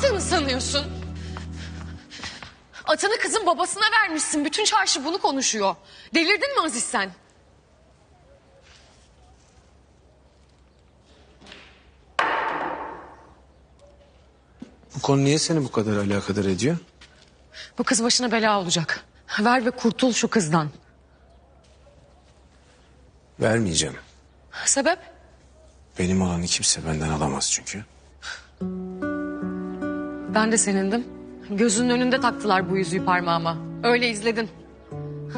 yaptığını sanıyorsun? Atanı kızın babasına vermişsin. Bütün çarşı bunu konuşuyor. Delirdin mi Aziz sen? Bu konu niye seni bu kadar alakadar ediyor? Bu kız başına bela olacak. Ver ve kurtul şu kızdan. Vermeyeceğim. Sebep? Benim olanı kimse benden alamaz çünkü. Ben de senindim. Gözünün önünde taktılar bu yüzüğü parmağıma. Öyle izledin.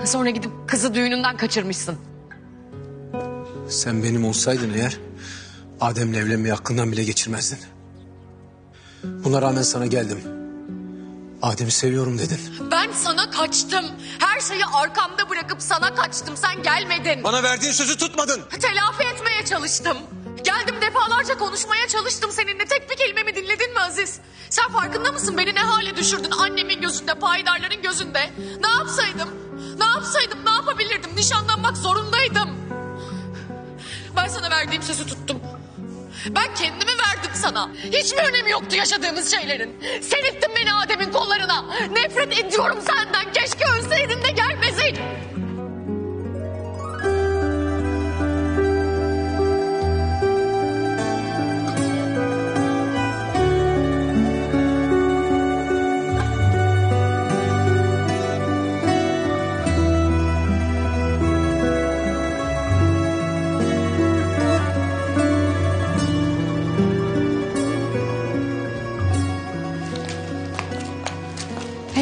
Sonra gidip kızı düğününden kaçırmışsın. Sen benim olsaydın eğer Adem'le evlenmeyi aklından bile geçirmezdin. Buna rağmen sana geldim. Adem'i seviyorum dedin. Ben sana kaçtım. Her şeyi arkamda bırakıp sana kaçtım. Sen gelmedin. Bana verdiğin sözü tutmadın. Telafi etmeye çalıştım. Geldim defalarca konuşmaya çalıştım seninle. Tek bir kelimemi dinledin mi Aziz? Sen farkında mısın beni ne hale düşürdün annemin gözünde, paydarların gözünde? Ne yapsaydım? Ne yapsaydım? Ne yapabilirdim? Nişanlanmak zorundaydım. Ben sana verdiğim sözü tuttum. Ben kendimi verdim sana. Hiç mi önemi yoktu yaşadığımız şeylerin? Sen ittin beni Adem'in kollarına. Nefret ediyorum senden. Keşke ölseydin de gelmeseydin.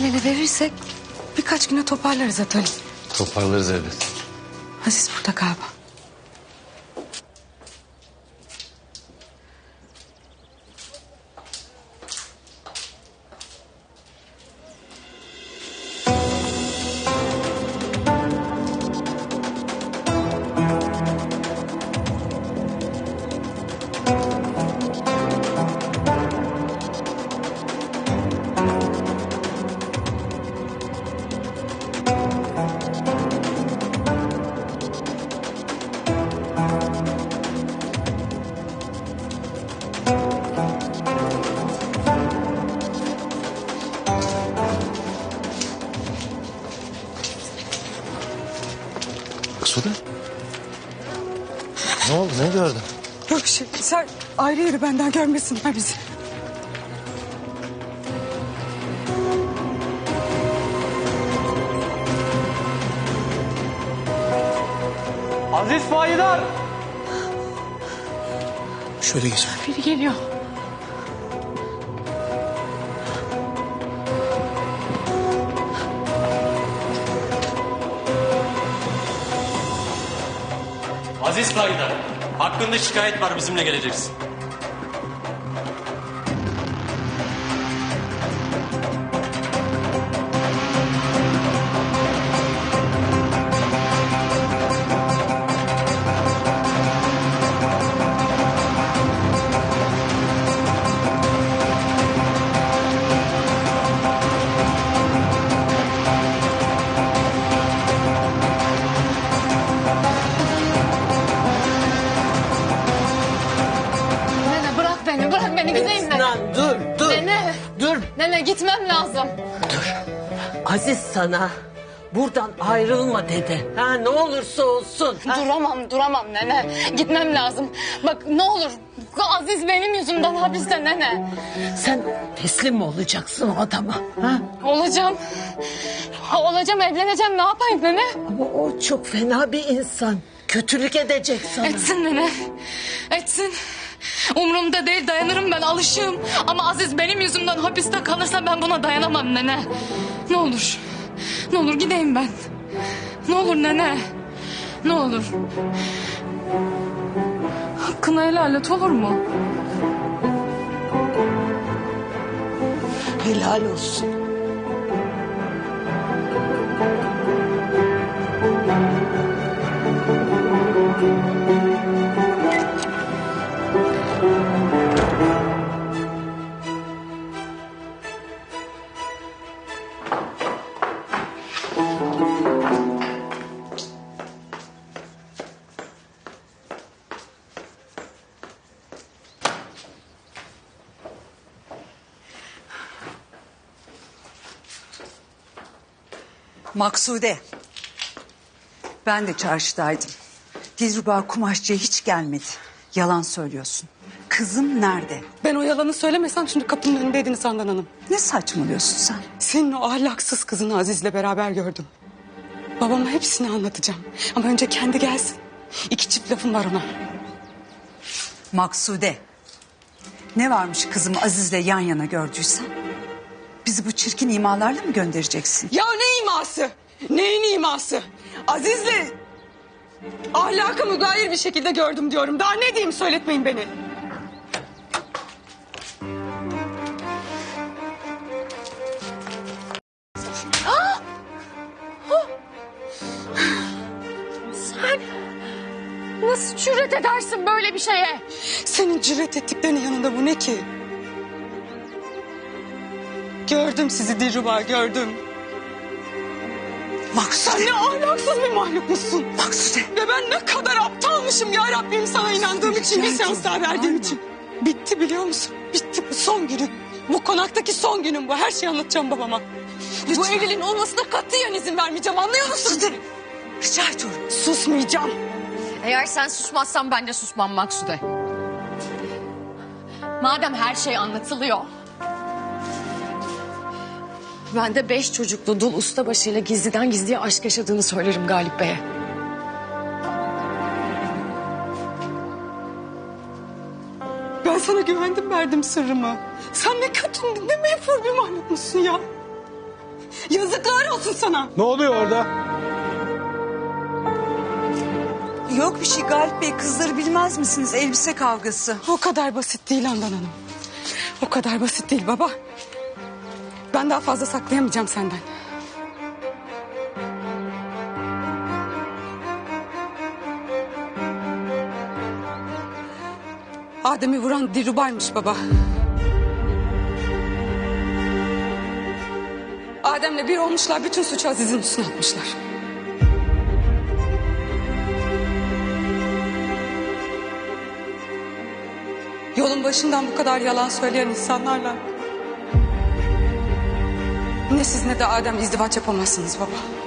El ele verirsek birkaç güne toparlarız Atali. Toparlarız elbet. Aziz burada galiba. Sude. Ne oldu? Ne gördün? Yok şey. Sen ayrı yürü benden görmesinler bizi. Aziz Faydar! Şöyle geç. Biri geliyor. Aziz Faydar, hakkında şikayet var bizimle geleceksin. Gitmem lazım. Aziz sana buradan ayrılma dedi. Ha ne olursa olsun. Ha, Duramam duramam nene. Gitmem lazım. Bak ne olur Aziz benim yüzümden hapiste nene. sen teslim mi olacaksın o adama? Ha? Olacağım. Olacağım evleneceğim ne yapayım nene? Ama o çok fena bir insan. Kötülük edecek sana. Etsin nene. Etsin. Umurumda değil dayanırım ben alışığım. Ama Aziz benim yüzümden hapiste kalırsa ben buna dayanamam nene. Ne olur. Ne olur gideyim ben. Ne olur nene. Ne olur. Hakkını helal et olur mu? Helal olsun. Maksude. Ben de çarşıdaydım. Dilruba kumaşçıya hiç gelmedi. Yalan söylüyorsun. Kızım nerede? Ben o yalanı söylemesem şimdi kapının önündeydiniz Handan Hanım. Ne saçmalıyorsun sen? Senin o ahlaksız kızını Aziz'le beraber gördüm. Babama hepsini anlatacağım. Ama önce kendi gelsin. İki çift lafım var ona. Maksude. Ne varmış kızım Aziz'le yan yana gördüysen? Bizi bu çirkin imalarla mı göndereceksin? Ya ne iması? Neyin iması? Aziz'le ahlaka mügayir bir şekilde gördüm diyorum. Daha ne diyeyim söyletmeyin beni. Nasıl cüret edersin böyle bir şeye? Senin cüret ettiklerinin yanında bu ne ki? Gördüm sizi Dilruba gördüm. Maksude. Sen ne ahlaksız bir mahlukmuşsun. Maksude. Ve ben ne kadar aptalmışım ya Rabbim sana inandığım için bir seans daha verdiğim için. Bitti biliyor musun? Bitti bu son günüm. Bu konaktaki son günüm bu. Her şeyi anlatacağım babama. Bu evliliğin olmasına katiyen izin vermeyeceğim anlıyor musun? Maksude. Rica ediyorum. Susmayacağım. Eğer sen susmazsan ben de susmam Maksude. Madem her şey anlatılıyor. Ben de beş çocuklu dul ustabaşıyla gizliden gizliye aşk yaşadığını söylerim Galip Bey'e. Ben sana güvendim verdim sırrımı. Sen ne kötü ne menfur bir mahlukmuşsun ya. Yazıklar olsun sana. Ne oluyor orada? Yok bir şey Galip Bey kızları bilmez misiniz? Elbise kavgası. O kadar basit değil Handan Hanım. O kadar basit değil baba. Ben daha fazla saklayamayacağım senden. Adem'i vuran Dilruba'ymış baba. Adem'le bir olmuşlar bütün suçu Aziz'in üstüne atmışlar. Yolun başından bu kadar yalan söyleyen insanlarla... ...ne siz ne de Adem izdivaç yapamazsınız baba.